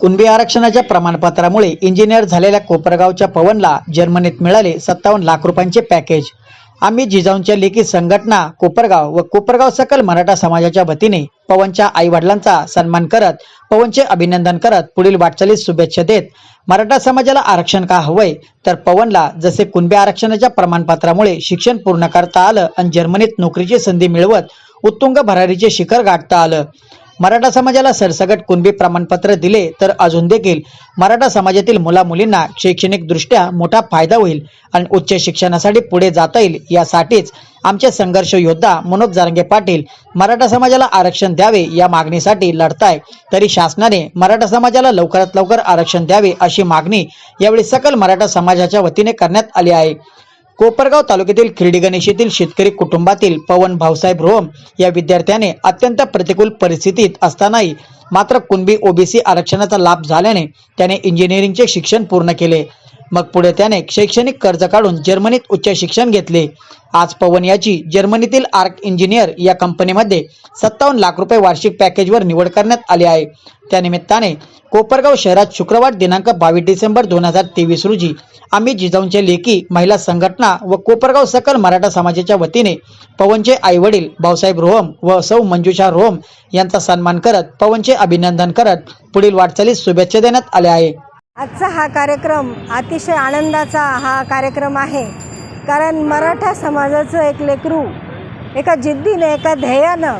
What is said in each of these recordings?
कुणबी आरक्षणाच्या प्रमाणपत्रामुळे इंजिनियर झालेल्या कोपरगावच्या पवनला जर्मनीत मिळाले सत्तावन्न लाख रुपयांचे पॅकेज. आम्ही जिजाऊंच्या लेखी संघटना कोपरगाव व कोपरगाव सकल मराठा समाजाच्या वतीने पवनच्या आई वडिलांचा सन्मान करत पवनचे अभिनंदन करत पुढील वाटचालीस शुभेच्छा देत मराठा समाजाला आरक्षण का हवंय? तर पवनला जसे कुणबी आरक्षणाच्या प्रमाणपत्रामुळे शिक्षण पूर्ण करता आलं आणि जर्मनीत नोकरीची संधी मिळवत उत्तुंग भरारीचे शिखर गाठता आलं. मराठा समाजाला सरसगट कुणबी प्रमाणपत्र दिले तर अजून देखील मराठा समाजातील मुला मुलींना शैक्षणिक दृष्ट्या मोठा फायदा होईल आणि उच्च शिक्षणासाठी पुढे जाता येईल यासाठीच आमचे संघर्ष योद्धा मनोज जारंगे पाटील मराठा समाजाला आरक्षण द्यावे या मागणीसाठी लढताय. तरी शासनाने मराठा समाजाला लवकरात लवकर आरक्षण द्यावे अशी मागणी यावेळी सकल मराठा समाजाच्या वतीने करण्यात आली आहे. कोपरगाव तालुक्यातील खिर्डी गणेश येथील शेतकरी कुटुंबातील पवन भाऊसाहेब रोहम या विद्यार्थ्याने अत्यंत प्रतिकूल परिस्थितीत असतानाही मात्र कुणबी ओबीसी आरक्षणाचा लाभ झाल्याने त्याने इंजिनिअरिंगचे शिक्षण पूर्ण केले. मग पुढे त्याने शैक्षणिक कर्ज काढून जर्मनीत उच्च शिक्षण घेतले. आज पवन याची जर्मनीतील आर्क इंजिनियर या कंपनीमध्ये सत्तावन्न लाख रुपये वार्षिक पॅकेजवर निवड करण्यात आली आहे. त्यानिमित्ताने कोपरगाव शहरात शुक्रवार दिनांक बावीस डिसेंबर दोन हजार तेवीस रोजी आम्ही जिजाऊंच्या लेखी महिला संघटना व कोपरगाव सकल मराठा समाजाच्या वतीने पवनचे आई वडील भाऊसाहेब रोहम व सौ मंजुषा रोहम यांचा सन्मान करत पवनचे अभिनंदन करत पुढील वाटचालीस शुभेच्छा देण्यात आल्या आहे आजचा हा कार्यक्रम अतिशय आनंदाचा हा कार्यक्रम आहे. कारण मराठा समाजाचं एक लेकरू एका जिद्दीने एका ध्येयानं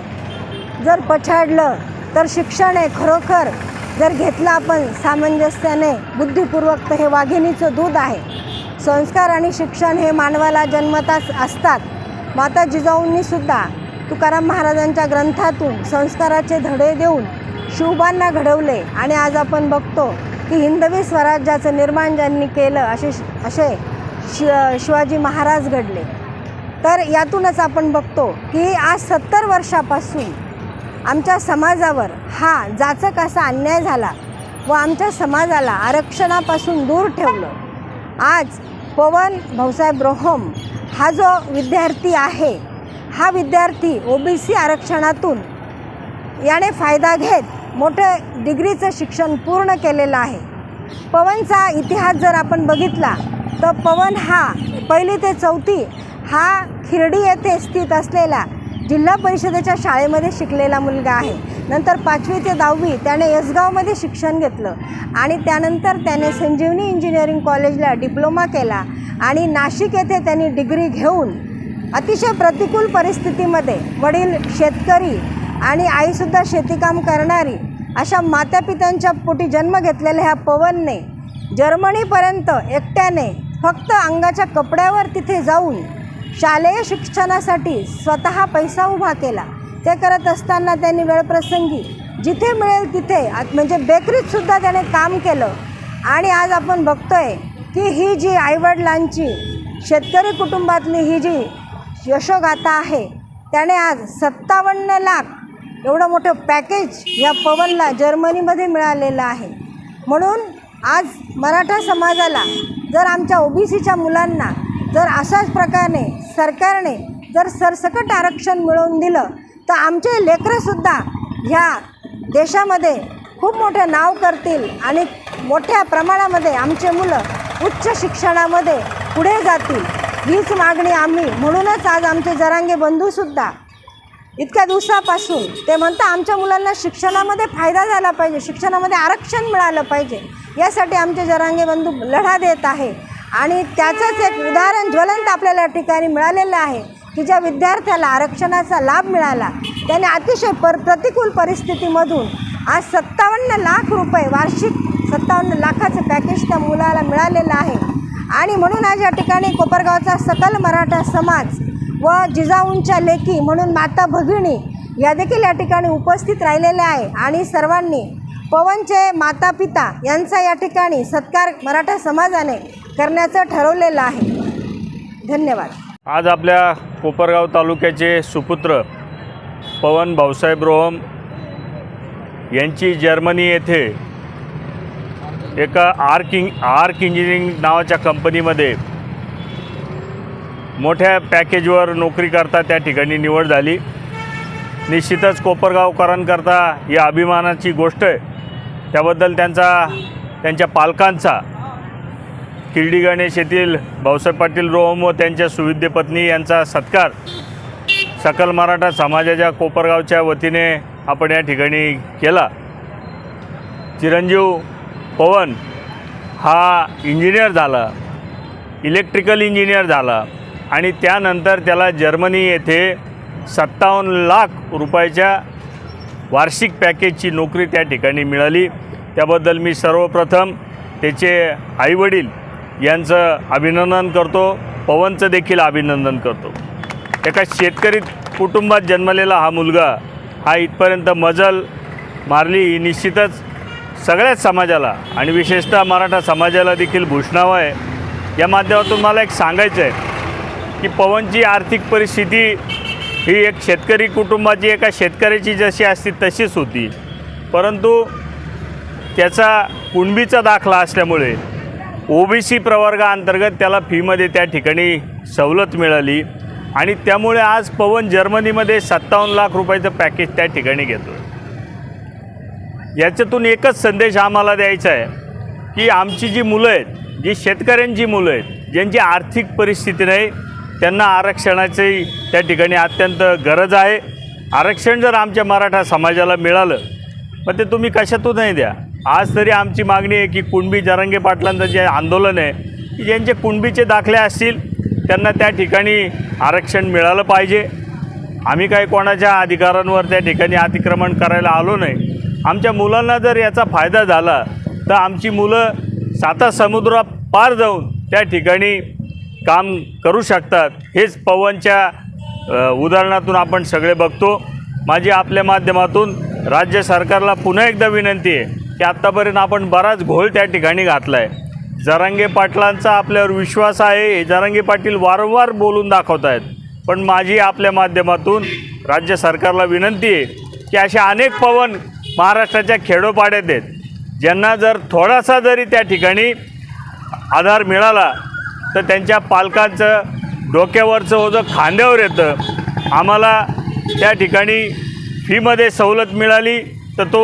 जर पछाडलं तर शिक्षण हे खरोखर जर घेतलं आपण सामंजस्याने बुद्धिपूर्वक तर हे वाघिणीचं दूध आहे. संस्कार आणि शिक्षण हे मानवाला जन्मताच असतात. माता जिजाऊंनीसुद्धा तुकाराम महाराजांच्या ग्रंथातून संस्काराचे धडे देऊन शिवबांना घडवले आणि आज आपण बघतो की हिंदवी स्वराज्याचं निर्माण ज्यांनी केलं असे असे शि शिवाजी महाराज घडले. तर यातूनच आपण बघतो की आज सत्तर वर्षापासून आमच्या समाजावर हा जाचक असा अन्याय झाला व आमच्या समाजाला आरक्षणापासून दूर ठेवलं. आज पवन भाऊसाहेब रोहम हा जो विद्यार्थी आहे हा विद्यार्थी ओ बी सी आरक्षणातून याने फायदा घेत मोठं डिग्रीचं शिक्षण पूर्ण केलेलं आहे. पवनचा इतिहास जर आपण बघितला तर पवन हा पहिली ते चौथी हा खिरडी येथे स्थित असलेला जिल्हा परिषदेच्या शाळेमध्ये शिकलेला मुलगा आहे. नंतर पाचवी ते दहावी त्याने यसगावमध्ये शिक्षण घेतलं आणि त्यानंतर त्याने संजीवनी इंजिनिअरिंग कॉलेजला डिप्लोमा केला आणि नाशिक येथे त्यांनी डिग्री घेऊन अतिशय प्रतिकूल परिस्थितीमध्ये वडील शेतकरी आणि आईसुद्धा शेतीकाम करणारी अशा मातापित्यांच्या पोटी जन्म घेतलेल्या ह्या पवनने जर्मनीपर्यंत एकट्याने फक्त अंगाच्या कपड्यावर तिथे जाऊन शालेय शिक्षणासाठी स्वतः पैसा उभा केला. ते करत असताना त्यांनी वेळप्रसंगी जिथे मिळेल तिथे म्हणजे बेकरीतसुद्धा त्याने काम केलं. आणि आज आपण बघतोय की ही जी आईवडिलांची शेतकरी कुटुंबातली ही जी यशोगाथा आहे त्याने आज सत्तावन्न लाख एवढं मोठं पॅकेज या पवनला जर्मनीमध्ये मिळालेलं आहे. म्हणून आज मराठा समाजाला जर आमच्या ओबीसीच्या मुलांना जर अशाच प्रकारे सरकारने जर सरसकट आरक्षण मिळवून दिलं तर आमचे लेकरंसुद्धा ह्या देशामध्ये खूप मोठं नाव करतील आणि मोठ्या प्रमाणामध्ये आमचे मुलं उच्च शिक्षणामध्ये पुढे जातील हीच मागणी आम्ही. म्हणूनच आज आमचे जरांगे बंधूसुद्धा इतक्या दिवसापासून ते म्हणतं आमच्या मुलांना शिक्षणामध्ये फायदा झाला पाहिजे शिक्षणामध्ये आरक्षण मिळालं पाहिजे. यासाठी आमचे जरांगे बंधू लढा देत आहे. आणि त्याचंच एक उदाहरण ज्वलंत आपल्याला या ठिकाणी मिळालेलं आहे की ज्या विद्यार्थ्याला आरक्षणाचा लाभ मिळाला त्याने अतिशय पर प्रतिकूल परिस्थितीमधून आज सत्तावन्न लाख रुपये वार्षिक सत्तावन्न लाखाचं पॅकेज त्या मुलाला मिळालेलं आहे. आणि म्हणून आज या ठिकाणी कोपरगावचा सकल मराठा समाज व जिजाऊंच्या लेखी म्हणून माता भगिनी या देखील या ठिकाणी उपस्थित राहिलेल्या आहे. आणि सर्वांनी पवनचे माता पिता यांचा या ठिकाणी सत्कार मराठा समाजाने करण्याचं ठरवलेलं आहे. धन्यवाद. आज आपल्या कोपरगाव तालुक्याचे सुपुत्र पवन भाऊसाहेब रोहम यांची जर्मनी येथे एका आर्क इंग आर्क इंजिनिअरिंग नावाच्या कंपनीमध्ये मोठ्या पॅकेजवर नोकरी करता त्या ठिकाणी निवड झाली. निश्चितच कोपरगावकरांकरता ही अभिमानाची गोष्ट आहे. त्याबद्दल त्यांचा त्यांच्या पालकांचा किर्डी गणेश येथील भाऊसाहेब पाटील रोहम व त्यांच्या सुविद्य पत्नी यांचा सत्कार. सकल मराठा समाजाच्या कोपरगावच्या वतीने आपण या ठिकाणी केला. चिरंजीव पवन हा इंजिनियर झाला. इलेक्ट्रिकल इंजिनियर झाला. आणि त्यानंतर त्याला जर्मनी येथे सत्तावन्न लाख रुपयाच्या वार्षिक पॅकेजची नोकरी त्या ठिकाणी मिळाली. त्याबद्दल मी सर्वप्रथम त्याचे आईवडील यांचं अभिनंदन करतो. पवनचं देखील अभिनंदन करतो. एका शेतकरी कुटुंबात जन्मलेला हा मुलगा हा इथपर्यंत मजल मारली. ही निश्चितच सगळ्याच समाजाला आणि विशेषतः मराठा समाजाला देखील भूषणावं आहे. या माध्यमातून मला एक सांगायचं आहे की पवनची आर्थिक परिस्थिती ही एक शेतकरी कुटुंबाची एका शेतकऱ्याची जशी असती तशीच होती. परंतु त्याचा कुणबीचा दाखला असल्यामुळे ओबीसी प्रवर्गाअंतर्गत त्याला फीमध्ये त्या ठिकाणी सवलत मिळाली आणि त्यामुळे आज पवन जर्मनीमध्ये सत्तावन्न लाख रुपयाचं पॅकेज त्या ठिकाणी घेतो याच्यातून एकच संदेश आम्हाला द्यायचा आहे की आमची जी मुलं आहेत जी शेतकऱ्यांची मुलं आहेत ज्यांची आर्थिक परिस्थिती नाही त्यांना आरक्षणाची त्या ठिकाणी अत्यंत गरज आहे. आरक्षण जर आमच्या मराठा समाजाला मिळालं मग ते तुम्ही कशातूनही द्या? आज तरी आमची मागणी आहे की कुणबी जरंगे पाटलांचं जे आंदोलन आहे की ज्यांचे कुणबीचे दाखले असतील त्यांना त्या ठिकाणी आरक्षण मिळालं पाहिजे. आम्ही काही कोणाच्या अधिकारांवर त्या ठिकाणी अतिक्रमण करायला आलो नाही. आमच्या मुलांना जर याचा फायदा झाला तर आमची मुलं साता समुद्रा पार जाऊन त्या ठिकाणी काम करू शकतात हेच पवनच्या उदाहरणातून आपण सगळे बघतो. माझी आपल्या माध्यमातून राज्य सरकारला पुन्हा एकदा विनंती आहे की आत्तापर्यंत आपण बराच घोळ त्या ठिकाणी घातला आहे जरांगे पाटलांचा आपल्यावर विश्वास आहे हे जरांगे पाटील वारंवार बोलून दाखवत आहेत पण माझी आपल्या माध्यमातून राज्य सरकारला विनंती आहे की अशा अनेक पवन महाराष्ट्राच्या खेडोपाड्यात आहेत. ज्यांना जर थोडासा जरी त्या ठिकाणी आधार मिळाला तर त्यांच्या पालकांचं डोक्यावरचं हो ओझं खांद्यावर येतं आम्हाला त्या ठिकाणी फीमध्ये सवलत मिळाली तर तो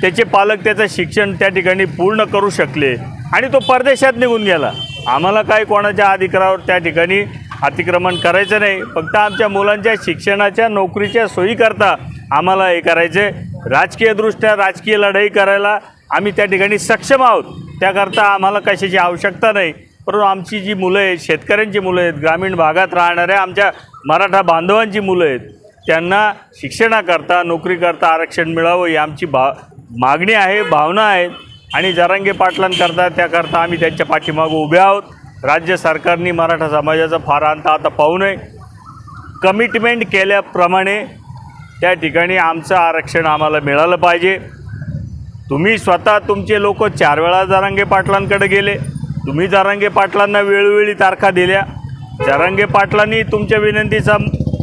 त्याचे पालक त्याचं शिक्षण त्या ठिकाणी पूर्ण करू शकले आणि तो परदेशात निघून गेला. आम्हाला काही कोणाच्या अधिकारावर त्या ठिकाणी अतिक्रमण करायचं नाही फक्त आमच्या मुलांच्या शिक्षणाच्या नोकरीच्या सोयीकरता आम्हाला हे करायचं आहे राजकीयदृष्ट्या राजकीय लढाई करायला आम्ही त्या ठिकाणी सक्षम आहोत त्याकरता आम्हाला कशाची आवश्यकता नाही. परंतु आमची जी मुलं आहेत शेतकऱ्यांची मुलं आहेत ग्रामीण भागात राहणाऱ्या आमच्या मराठा बांधवांची मुलं आहेत त्यांना शिक्षणाकरता नोकरीकरता आरक्षण मिळावं ही आमची भा मागणी आहे भावना आहे. आणि जरांगे पाटलांकरता त्याकरता आम्ही त्यांच्या पाठीमागं उभे आहोत. राज्य सरकारने मराठा समाजाचा फार अंत आता पाहू नये. कमिटमेंट केल्याप्रमाणे त्या ठिकाणी आमचं आरक्षण आम्हाला मिळालं पाहिजे. तुम्ही स्वतः तुमचे लोक चार वेळा जरांगे पाटलांकडे गेले. तुम्ही जरांगे पाटलांना वेळोवेळी तारखा दिल्या. जरांगे पाटलांनी तुमच्या विनंतीचा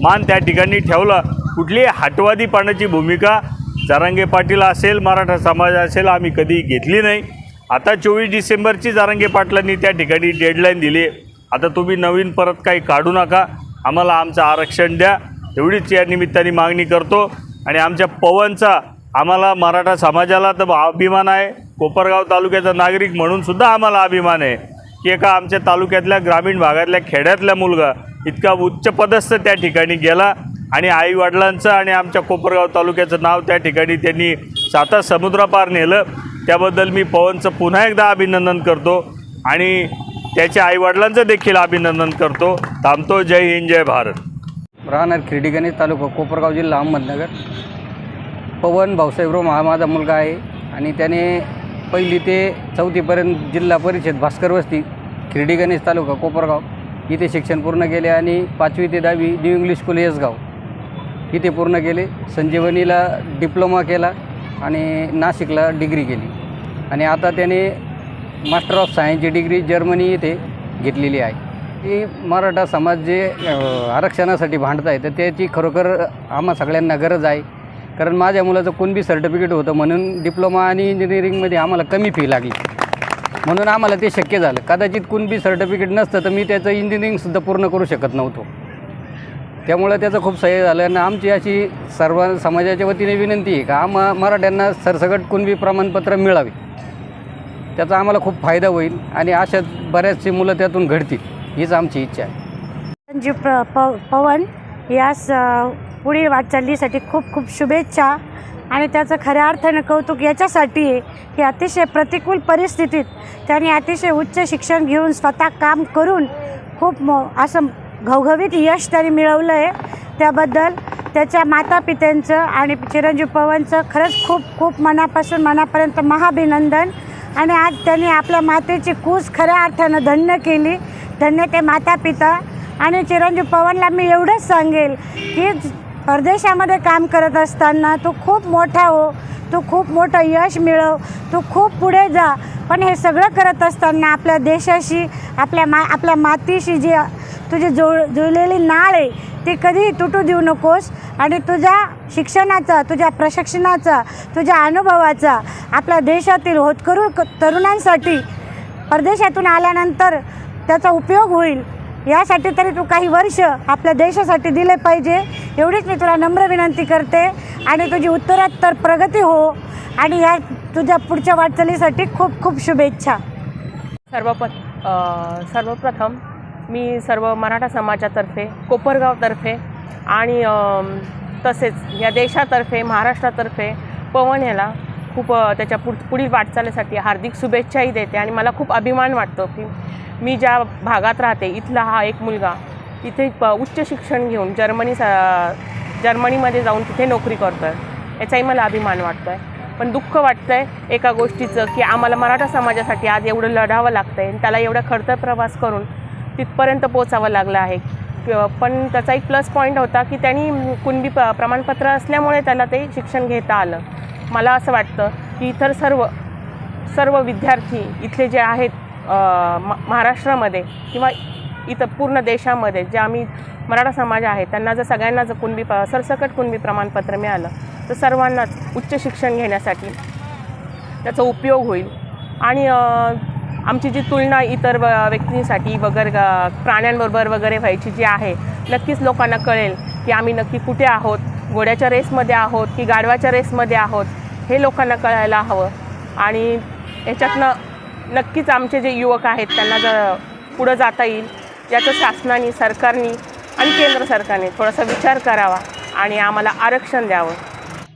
मान त्या ठिकाणी ठेवला. कुठलीही हटवादीपणाची भूमिका जरांगे पाटील असेल मराठा समाज असेल आम्ही कधी घेतली नाही. आता चोवीस डिसेंबरची जरांगे पाटलांनी त्या ठिकाणी डेडलाईन दिली. आता तुम्ही नवीन परत काही काढू नका. आम्हाला आमचं आरक्षण द्या. एवढीच या निमित्ताने मागणी करतो. आणि आमच्या पवनचा आम्हाला मराठा समाजाला तर अभिमान आहे. कोपरगाव तालुक्याचा नागरिक म्हणून सुद्धा आम्हाला अभिमान आहे. की एका आमच्या तालुक्यातल्या ग्रामीण भागातल्या खेड्यातल्या मुलगा इतका उच्चपदस्थ त्या ठिकाणी गेला आणि आईवडिलांचं आणि आमच्या कोपरगाव तालुक्याचं नाव त्या ठिकाणी त्यांनी साता समुद्रापार नेलं. त्याबद्दल मी पवनचं पुन्हा एकदा अभिनंदन करतो आणि त्याच्या आईवडिलांचं देखील अभिनंदन करतो. थांबतो. जय हिंद जय भारत. राहणार खिरडी तालुका कोपरगाव जिल्हा अहमदनगर. पवन भाऊसाहेबराव हा माझा मुलगा आहे. आणि त्याने पहिली ते चौथीपर्यंत जिल्हा परिषद भास्कर वस्ती खिर्डी गणेश तालुका कोपरगाव इथे शिक्षण पूर्ण केले आणि पाचवी ते दहावी न्यू इंग्लिश स्कूल येसगाव इथे पूर्ण केले. संजीवनीला डिप्लोमा केला आणि नाशिकला डिग्री केली. आणि आता त्याने मास्टर ऑफ सायन्सची डिग्री जर्मनी येथे घेतलेली आहे. ही मराठा समाज जे आरक्षणासाठी भांडत आहे तर त्याची खरोखर आम्हा सगळ्यांना गरज आहे. कारण माझ्या मुलाचं कुणबी सर्टिफिकेट होतं म्हणून डिप्लोमा आणि इंजिनिअरिंगमध्ये आम्हाला कमी फी लागली. म्हणून आम्हाला ते शक्य झालं. कदाचित कुणबी सर्टिफिकेट नसतं तर मी त्याचं इंजिनिअरिंगसुद्धा पूर्ण करू शकत नव्हतो. त्यामुळं त्याचं खूप सह्य झालं आणि आमची अशी सर्व समाजाच्या वतीने विनंती आहे का आम मराठ्यांना सरसकट कुणबी प्रमाणपत्र मिळावे त्याचा आम्हाला खूप फायदा होईल आणि अशा बऱ्याचशी मुलं त्यातून घडतील हीच आमची इच्छा आहे. संजीव प्र प पवन यास पुढील वाटचालीसाठी खूप खूप शुभेच्छा. आणि त्याचं खऱ्या अर्थानं कौतुक याच्यासाठी आहे की अतिशय प्रतिकूल परिस्थितीत त्यांनी अतिशय उच्च शिक्षण घेऊन स्वतः काम करून खूप मो असं घवघवीत यश त्यांनी मिळवलं आहे त्याबद्दल त्याच्या मातापित्यांचं आणि चिरंजीव पवनचं खरंच खूप खूप मनापासून मनापर्यंत महाभिनंदन आणि आज त्यांनी आपल्या मातेची कूस खऱ्या अर्थानं धन्य केली. धन्य ते माता पिता आणि चिरंजीव पवनला मी एवढंच सांगेल की परदेशामध्ये काम करत असताना तू खूप मोठा हो तू खूप मोठं यश मिळव तू खूप पुढे जा. पण हे सगळं करत असताना आपल्या देशाशी आपल्या मा आपल्या मातीशी जी तुझी जुळ जुळलेली नाळ आहे ती कधीही तुटू देऊ नकोस. आणि तुझ्या शिक्षणाचा तुझ्या प्रशिक्षणाचा तुझ्या अनुभवाचा आपल्या देशातील होतकरू क- तरुणांसाठी परदेशातून आल्यानंतर त्याचा उपयोग होईल. यासाठी तरी तू काही वर्ष आपल्या देशासाठी दिले पाहिजे. एवढीच मी तुला नम्र विनंती करते. आणि तुझी उत्तरोत्तर प्रगती हो. आणि या तुझ्या पुढच्या वाटचालीसाठी खूप खूप शुभेच्छा. सर्वप सर्वप्रथम मी सर्व मराठा समाजातर्फे कोपरगावतर्फे आणि तसेच या देशातर्फे महाराष्ट्रातर्फे पवन ह्याला खूप त्याच्या पुढ पुढील वाटचालीसाठी हार्दिक शुभेच्छाही देते आणि मला खूप अभिमान वाटतो की मी ज्या भागात राहते इथला हा एक मुलगा तिथे प उच्च शिक्षण घेऊन जर्मनी स जर्मनीमध्ये जाऊन तिथे नोकरी करतो आहे याचाही मला अभिमान वाटतो आहे पण दुःख वाटतं आहे एका गोष्टीचं की आम्हाला मराठा समाजासाठी आज एवढं लढावं लागतं आहे आणि त्याला एवढा खडतर प्रवास करून तिथपर्यंत पोचावं लागलं आहे. पण त्याचा एक प्लस पॉईंट होता की त्यांनी कुणबी प प्रमाणपत्र असल्यामुळे त्याला ते शिक्षण घेता आलं. मला असं वाटतं की इतर सर्व सर्व विद्यार्थी इथले जे आहेत म महाराष्ट्रामध्ये किंवा इथं पूर्ण देशामध्ये जे आम्ही मराठा समाज आहे त्यांना जर सगळ्यांना जर कुणबी प सरसकट कुणबी प्रमाणपत्र मिळालं तर सर्वांनाच उच्च शिक्षण घेण्यासाठी त्याचा उपयोग होईल. आणि आमची जी तुलना इतर व- व्यक्तींसाठी वगैरे प्राण्यांबरोबर वगैरे व्हायची जी आहे नक्कीच लोकांना कळेल की आम्ही नक्की कुठे आहोत घोड्याच्या रेसमध्ये आहोत की गाढवाच्या रेसमध्ये आहोत. हे लोकांना कळायला हवं. आणि याच्यातनं नक्कीच आमचे जे युवक आहेत त्यांना जर पुढं जाता येईल याचं शासनाने सरकारने आणि केंद्र सरकारने थोडासा विचार करावा आणि आम्हाला आरक्षण द्यावं.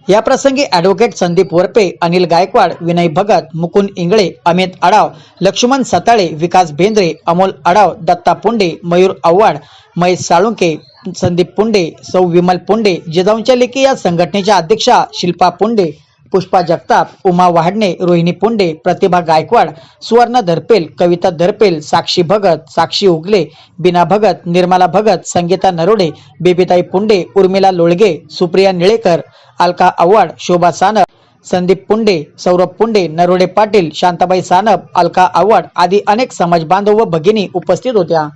या प्रसंगी ॲडव्होकेट संदीप वरपे अनिल गायकवाड विनय भगत मुकुंद इंगळे अमित आडाव लक्ष्मण सताळे विकास बेंद्रे अमोल आडाव दत्ता पुंडे मयूर आव्हाड महेश साळुंके संदीप पुंडे सौ विमल पुंडे जिजाऊंच्या लेखी या संघटनेच्या अध्यक्षा शिल्पा पुंडे पुष्पा जगताप उमा वाहडणे रोहिणी पुंडे प्रतिभा गायकवाड सुवर्ण धरपेल कविता दरपेल साक्षी भगत साक्षी उगले बिना भगत निर्मला भगत संगीता नरोडे बेबीताई पुंडे उर्मिला लोळगे सुप्रिया निळेकर अलका आव्हाड शोभा सानप संदीप पुंडे सौरभ पुंडे नरोडे पाटील शांताबाई सानप अलका आव्हाड आदी अनेक समाज बांधव व भगिनी उपस्थित होत्या.